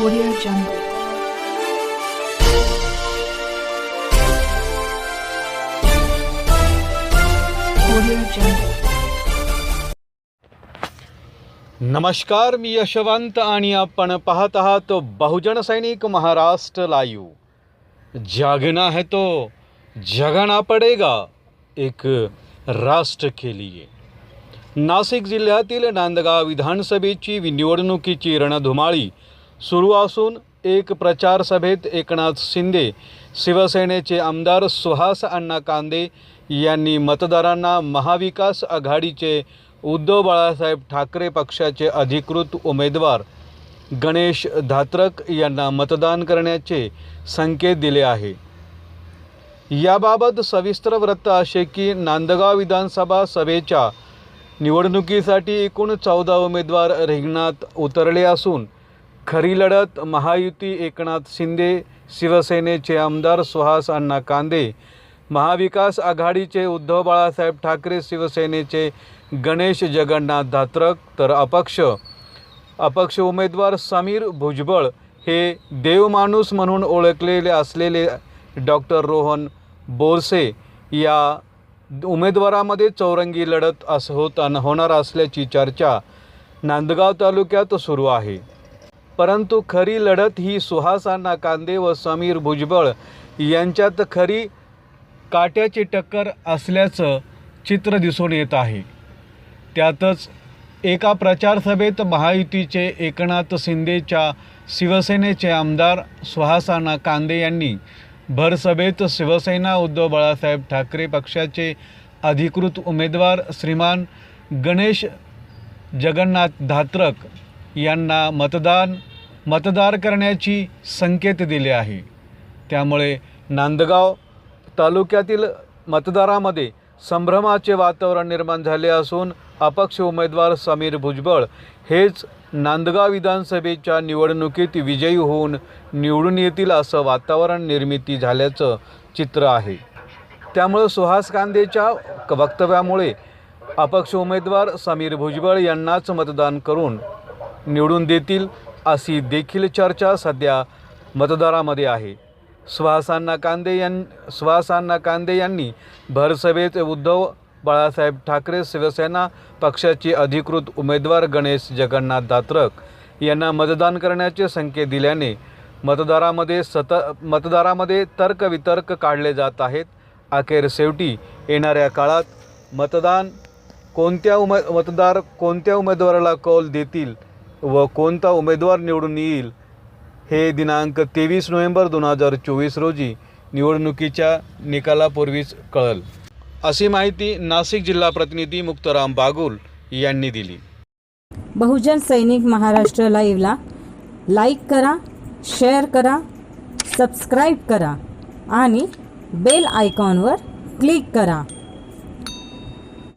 Audio Jungle. नमस्कार मी यशवंत आणि आपण पाहत आहात बहुजन सैनिक महाराष्ट्र लाईव्ह. जागना है तो जगाना पडेगा एक राष्ट्र के लिए. नाशिक जिल्ह्यातील नांदगाव विधानसभेची निवडणुकीची रणधुमाळी सुरू असून एक प्रचार सभेत एकनाथ शिंदे शिवसेनेचे आमदार सुहास अण्णा कांदे यांनी मतदारांना महाविकास आघाडीचे उद्धव बाळासाहेब ठाकरे पक्षाचे अधिकृत उमेदवार गणेश धात्रक यांना मतदान करण्याचे संकेत दिले आहे. याबाबत सविस्तर वृत्त असे की नांदगाव विधानसभा सभेच्या निवडणुकीसाठी एकूण चौदा उमेदवार रिंगणात उतरले असून खरी लढत महायुती एकनाथ शिंदे शिवसेनेचे आमदार सुहास अण्णा कांदे महाविकास आघाडीचे उद्धव बाळासाहेब ठाकरे शिवसेनेचे गणेश जगन्नाथ धात्रक तर अपक्ष. अपक्ष उमेदवार समीर भुजबळ हे देवमाणूस म्हणून ओळखलेले असलेले डॉक्टर रोहन बोरसे या उमेदवारामध्ये चौरंगी लढत असं होत होणार असल्याची चर्चा नांदगाव तालुक्यात सुरू आहे. परंतु खरी लढत ही सुहासाना कांदे व समीर भुजबळ यांच्यात खरी काट्याची टक्कर असल्याचं चित्र दिसून येत आहे. त्यातच एका प्रचारसभेत महायुतीचे एकनाथ शिंदेच्या शिवसेनेचे आमदार सुहासाना कांदे यांनी भरसभेत शिवसेना उद्धव बाळासाहेब ठाकरे पक्षाचे अधिकृत उमेदवार श्रीमान गणेश जगन्नाथ धात्रक यांना मतदान मतदार करण्याची संकेत दिले आहे. त्यामुळे नांदगाव तालुक्यातील मतदारामध्ये संभ्रमाचे वातावरण निर्माण झाले असून अपक्ष उमेदवार समीर भुजबळ हेच नांदगाव विधानसभेच्या निवडणुकीत विजयी होऊन निवडून येतील असं वातावरण निर्मिती झाल्याचं चित्र आहे. त्यामुळं सुहास कांदेच्या क- वक्तव्यामुळे अपक्ष उमेदवार समीर भुजबळ यांनाच मतदान करून निवडून देतील अशी देखील चर्चा सध्या मतदारामध्ये आहे. सुहासांना कांदे यां सुहासांना कांदे यांनी भरसभेत उद्धव बाळासाहेब ठाकरे शिवसेना पक्षाचे अधिकृत उमेदवार गणेश जगन्नाथ दात्रक यांना मतदान करण्याचे संकेत दिल्याने मतदारामध्ये सत मतदारामध्ये तर्कवितर्क काढले जात आहेत. अखेर शेवटी येणाऱ्या काळात मतदान कोणत्या उमे मतदार कोणत्या उमेदवाराला कौल देतील व कोणता उमेदवार निवडून येईल हे दिनांक तेवीस नोव्हेंबर दोन हजार चोवीस रोजी निवडणुकीच्या निकालापूर्वीच कळल. अशी माहिती नाशिक जिल्हा प्रतिनिधी मुक्ताराम बागुल यांनी दिली. बहुजन सैनिक महाराष्ट्र लाईव्हला लाईक करा शेअर करा सबस्क्राईब करा आणि बेल आयकॉनवर क्लिक करा.